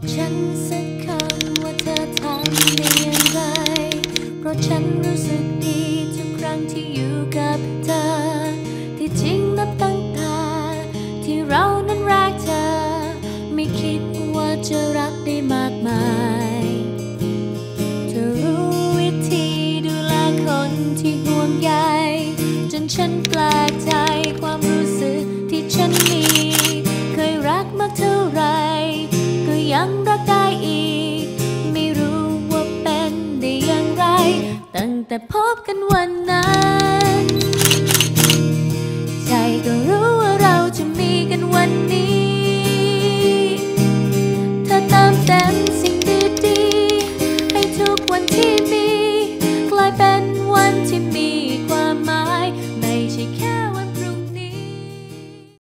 บอกฉันสักคำว่าเธอทำได้อย่างไร เพราะฉันรู้สึกดีทุกครั้งที่อยู่กับเธอ ที่จริงนับตั้งแต่ที่เรานั้นรักเธอ ไม่คิดว่าจะรักได้มากมาย เธอรู้วิธีดูแลคนที่ห่วงใยจนฉันแปลกใจความรู้สึก ตั้งแต่พบกันวันนั้น ใจก็รู้ว่าเราจะมีกันวันนี้ เธอตามเต็มสิ่งดีๆ ให้ทุกวันที่มี กลายเป็นวันที่มีความหมาย ไม่ใช่แค่